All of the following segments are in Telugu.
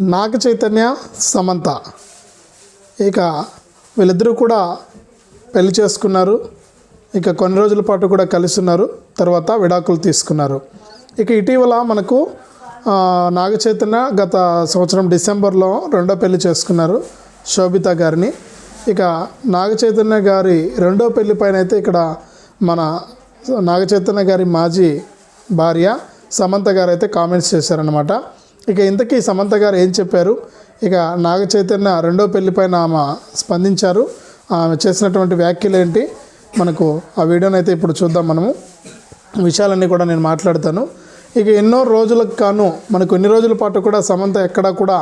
నాగ చైతన్య సమంత. ఇక వీళ్ళిద్దరూ కూడా పెళ్ళి చేసుకున్నారు. ఇక కొన్ని రోజుల పాటు కూడా కలిసి ఉన్నారు తర్వాత విడాకులు తీసుకున్నారు. ఇక ఇటీవల మనకు నాగ చైతన్య గత సంవత్సరం డిసెంబర్లో రెండో పెళ్ళి చేసుకున్నారు శోభిత గారిని. ఇక నాగ చైతన్య గారి రెండో పెళ్ళి పైన అయితే ఇక్కడ మన నాగ చైతన్య గారి మాజీ భార్య సమంత గారు అయితే కామెంట్స్ చేశారనమాట ఇక ఇంతకీ సమంత గారు ఏం చెప్పారు? ఇక నాగ చైతన్య రెండో పెళ్ళిపైన ఆమె స్పందించారు. ఆమె చేసినటువంటి వ్యాఖ్యలు ఏంటి? మనకు ఆ వీడియోని అయితే ఇప్పుడు చూద్దాం మనము. విషయాలన్నీ కూడా నేను మాట్లాడతాను. ఇక ఎన్నో రోజులకు కాను మనకు ఎన్ని రోజుల పాటు కూడా సమంత ఎక్కడా కూడా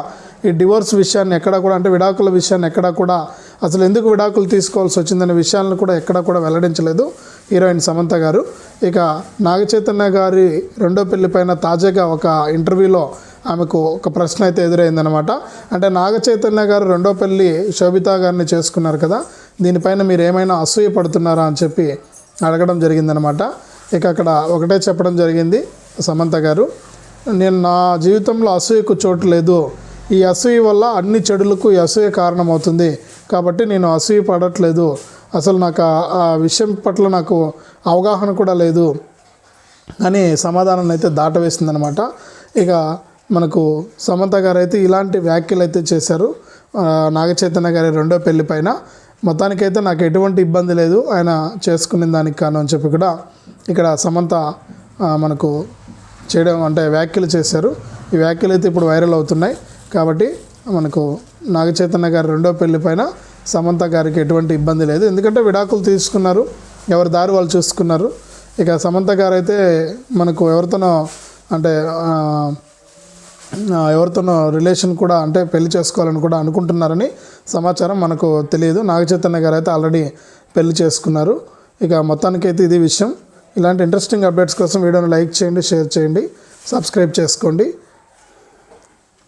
ఈ డివోర్స్ విషయాన్ని ఎక్కడా కూడా అంటే విడాకుల విషయాన్ని ఎక్కడా కూడా అసలు ఎందుకు విడాకులు తీసుకోవాల్సి వచ్చిందనే విషయాలను కూడా ఎక్కడా కూడా వెల్లడించలేదు హీరోయిన్ సమంత గారు. ఇక నాగచైతన్య గారి రెండో పెళ్ళి పైన తాజాగా ఒక ఇంటర్వ్యూలో ఆమెకు ఒక ప్రశ్న అయితే ఎదురైందనమాట అంటే నాగ చైతన్య గారు రెండో పెళ్ళి శోభిత గారిని చేసుకున్నారు కదా దీనిపైన మీరు ఏమైనా అసూయ పడుతున్నారా అని చెప్పి అడగడం జరిగిందనమాట ఇక అక్కడ ఒకటే చెప్పడం జరిగింది సమంత గారు. నేను నా జీవితంలో అసూయకు చోటు లేదు. ఈ అసూయ వల్ల అన్ని చెడులకు ఈ అసూయ కారణమవుతుంది. కాబట్టి నేను అసూయ పడట్లేదు. అసలు నాకు ఆ- ఆ విషయం పట్ల నాకు అవగాహన కూడా లేదు. అని సమాధానం అయితే దాటవేసిందనమాట ఇక మనకు సమంత గారు అయితే ఇలాంటి వ్యాఖ్యలు అయితే చేశారు నాగచైతన్య గారి రెండో పెళ్ళి పైన. మొత్తానికైతే నాకు ఎటువంటి ఇబ్బంది లేదు. ఆయన చేసుకునే దానికి కాను అని చెప్పి కూడా ఇక్కడ సమంత మనకు చేయడం అంటే వ్యాఖ్యలు చేశారు. ఈ వ్యాఖ్యలు అయితే ఇప్పుడు వైరల్ అవుతున్నాయి. కాబట్టి మనకు నాగచైతన్య గారి రెండో పెళ్ళి పైన సమంత గారికి ఎటువంటి ఇబ్బంది లేదు. ఎందుకంటే విడాకులు తీసుకున్నారు. ఎవరి దారి వాళ్ళు చూసుకున్నారు. ఇక సమంత గారు అయితే మనకు ఎవరితోనో అంటే ఎవరితోనో రిలేషన్ కూడా అంటే పెళ్ళి చేసుకోవాలని కూడా అనుకుంటున్నారని సమాచారం మనకు తెలియదు. నాగచైతన్య గారు అయితే ఆల్రెడీ పెళ్ళి చేసుకున్నారు. ఇక మొత్తానికైతే ఇది విషయం. ఇలాంటి ఇంట్రెస్టింగ్ అప్డేట్స్ కోసం వీడియోని లైక్ చేయండి షేర్ చేయండి సబ్స్క్రైబ్ చేసుకోండి.